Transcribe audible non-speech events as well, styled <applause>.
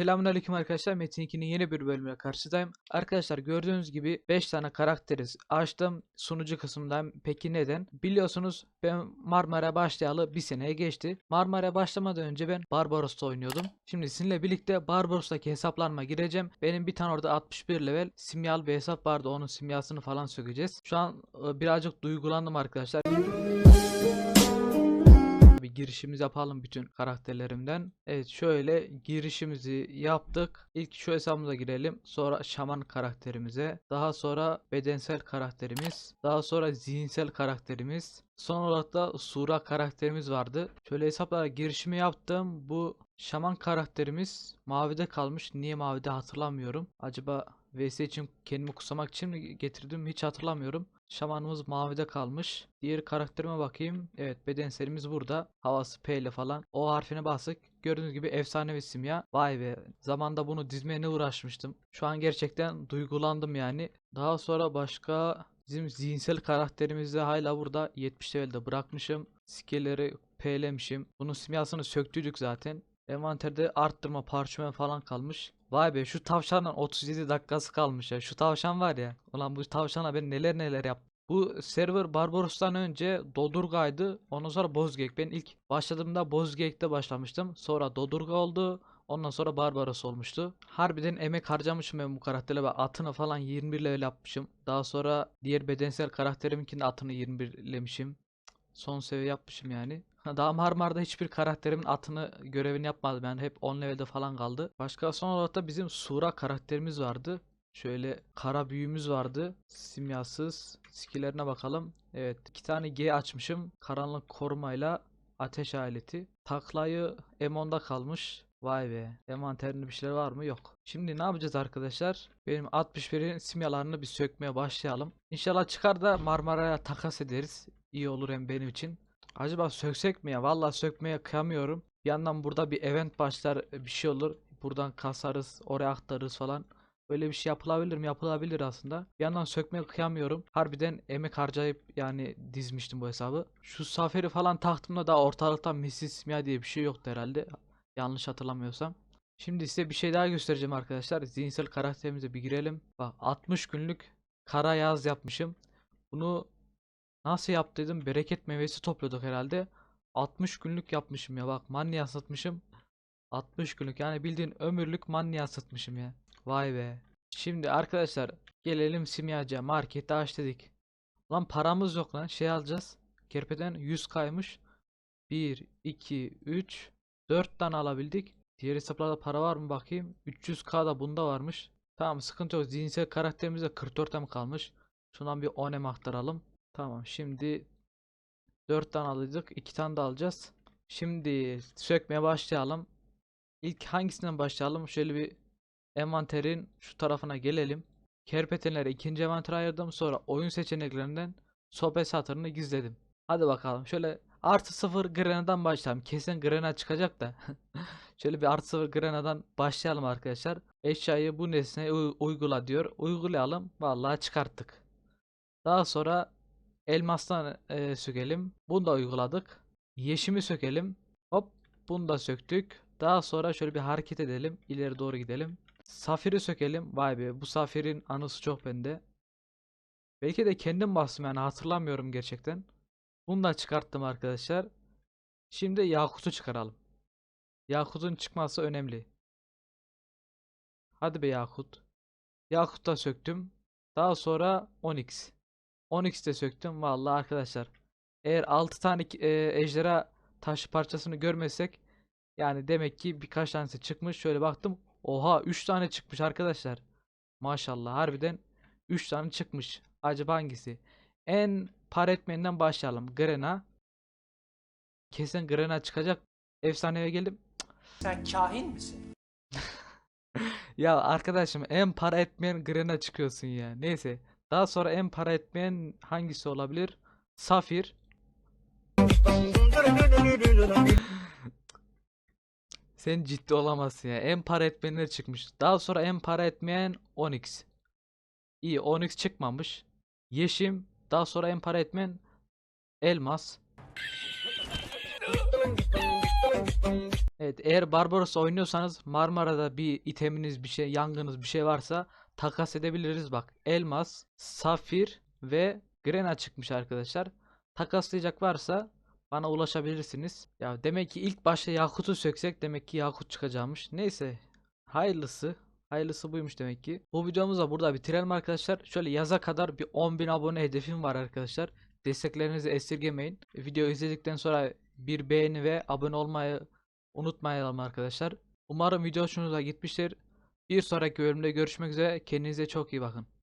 Selamünaleyküm arkadaşlar. Metin 2'nin yeni bir bölümüne karşıdayım. Arkadaşlar gördüğünüz gibi 5 tane karakteriz açtım. Sunucu kısmından. Peki neden? Biliyorsunuz ben Marmara başlayalı bir seneye geçti. Marmara başlamadan önce ben Barbaros'ta oynuyordum. Şimdi sizinle birlikte Barbaros'taki hesaplarıma gireceğim. Benim bir tane orada 61 level simyalı bir hesap vardı. Onun simyasını falan sökeceğiz. Şu an e, birazcık duygulandım arkadaşlar. Bir girişimizi yapalım bütün karakterlerimden. Evet şöyle girişimizi yaptık. İlk şu hesabımıza girelim. Sonra şaman karakterimize. Daha sonra bedensel karakterimiz. Daha sonra zihinsel karakterimiz. Son olarak da sura karakterimiz vardı. Şöyle hesaplara girişimi yaptım. Bu şaman karakterimiz mavide kalmış. Niye mavide hatırlamıyorum. Acaba VS için kendimi kusamak için mi getirdim hiç hatırlamıyorum. Şamanımız mavide kalmış. Diğer karakterime bakayım. Evet bedenselimiz burada. Havası P ile falan. O harfine bastık. Gördüğünüz gibi efsanevi simya. Vay be. Zamanda bunu dizmeye ne uğraşmıştım. Şu an gerçekten duygulandım yani. Daha sonra başka bizim zihinsel karakterimizi de hala burada 70 levelde bırakmışım. Skill'leri P'lemişim. Bunun simyasını söktüydük zaten. Envanterde arttırma parçömen falan kalmış. Vay be şu tavşanın 37 dakikası kalmış ya. Şu tavşan var ya. Ulan bu tavşana ben neler neler yaptım. Bu server Barbaros'tan önce Dodurga'ydı. Ondan sonra Bozgek. Ben ilk başladığımda Bozgek'te başlamıştım. Sonra Dodurga oldu. Ondan sonra Barbaros olmuştu. Harbiden emek harcamışım ben bu karakterle. Ben atını falan 21 level yapmışım. Daha sonra diğer bedensel karakteriminkinin atını 21'lemişim. Son seviye yapmışım yani. Ha, Daha Marmar'da hiçbir karakterimin atını görevini yapmadım. Yani hep 10 levelde falan kaldı. Başka son olarak da bizim Sura karakterimiz vardı. Şöyle kara büyümüz vardı. Simyasız. Skill'lerine bakalım. Evet. iki tane G açmışım. Karanlık korumayla ateş aleti. Taklayı M10'da kalmış. Vay be. Envanterinde bir şeyler var mı? Yok. Şimdi ne yapacağız arkadaşlar? Benim 61'in simyalarını bir sökmeye başlayalım. İnşallah çıkar da Marmara'ya takas ederiz. İyi olur hem benim için. Acaba söksek mi ya? Vallahi sökmeye kıyamıyorum. Bir yandan burada bir event başlar bir şey olur. Buradan kasarız, oraya aktarırız falan. Böyle bir şey yapılabilir mi? Yapılabilir aslında. Bir yandan sökmeye kıyamıyorum. Harbiden emek harcayıp yani dizmiştim bu hesabı. Şu saferi falan taktığımda da ortalıkta Mrs. Simya diye bir şey yoktu herhalde. Yanlış hatırlamıyorsam. Şimdi size bir şey daha göstereceğim arkadaşlar. Zihinsel karakterimize bir girelim. Bak 60 günlük kara yaz yapmışım. Bunu nasıl yaptıydım? Bereket meyvesi topluyorduk herhalde. 60 günlük yapmışım ya bak manya satmışım. 60 günlük yani bildiğin ömürlük manya satmışım ya. Vay be. Şimdi arkadaşlar gelelim simyacıya markette aç dedik. Lan paramız yok lan şey alacağız. Kerpeden 100 kaymış. 1, 2, 3, 4 tane alabildik. Diğer hesaplarda para var mı bakayım. 300k da bunda varmış. Tamam sıkıntı yok. Zihinsel karakterimizde 44 em kalmış. Şundan bir 10 em aktaralım. Tamam şimdi 4 tane alacak. 2 tane de alacağız. Şimdi sökmeye başlayalım. İlk hangisinden başlayalım? Şöyle bir envanterin şu tarafına gelelim. Kerpetenlere ikinci envantere ayırdım. Sonra oyun seçeneklerinden sohbet satırını gizledim. Hadi bakalım. Şöyle artı sıfır Grena'dan başlayalım. Kesin Grena çıkacak da. <laughs> Şöyle bir artı sıfır Grena'dan başlayalım arkadaşlar. Eşyayı bu nesneye uy- uygula diyor. Uygulayalım. Vallahi çıkarttık. Daha sonra elmastan e, sökelim. Bunu da uyguladık. Yeşimi sökelim. Hop bunu da söktük. Daha sonra şöyle bir hareket edelim. İleri doğru gidelim. Safiri sökelim. Vay be bu safirin anısı çok bende. Belki de kendim bastım yani hatırlamıyorum gerçekten. Bunu da çıkarttım arkadaşlar. Şimdi Yakut'u çıkaralım. Yakut'un çıkması önemli. Hadi be Yakut. Yakut da söktüm. Daha sonra Onyx. Onyx de söktüm. Vallahi arkadaşlar. Eğer 6 tane e, ejderha taş parçasını görmesek yani demek ki birkaç tanesi çıkmış. Şöyle baktım. Oha 3 tane çıkmış arkadaşlar. Maşallah harbiden 3 tane çıkmış. Acaba hangisi? En par etmeyenden başlayalım. Grena. Kesin Grena çıkacak. Efsaneye geldim. Sen kahin misin? <laughs> Ya arkadaşım en para etmeyen Grena çıkıyorsun ya. Neyse. Daha sonra en para etmeyen hangisi olabilir? Safir. <laughs> Sen ciddi olamazsın ya. En para etmeyenler çıkmış. Daha sonra en para etmeyen Onyx. İyi Onyx çıkmamış. Yeşim. Daha sonra en para etmeyen Elmas. Evet eğer Barbaros oynuyorsanız Marmara'da bir iteminiz bir şey yangınız bir şey varsa takas edebiliriz bak. Elmas, Safir ve Grena çıkmış arkadaşlar. Takaslayacak varsa bana ulaşabilirsiniz. Ya demek ki ilk başta Yakut'u söksek demek ki Yakut çıkacakmış. Neyse hayırlısı. Hayırlısı buymuş demek ki. Bu videomuzu da burada bitirelim arkadaşlar. Şöyle yaza kadar bir 10.000 abone hedefim var arkadaşlar. Desteklerinizi esirgemeyin. Video izledikten sonra bir beğeni ve abone olmayı unutmayalım arkadaşlar. Umarım video hoşunuza gitmiştir. Bir sonraki bölümde görüşmek üzere. Kendinize çok iyi bakın.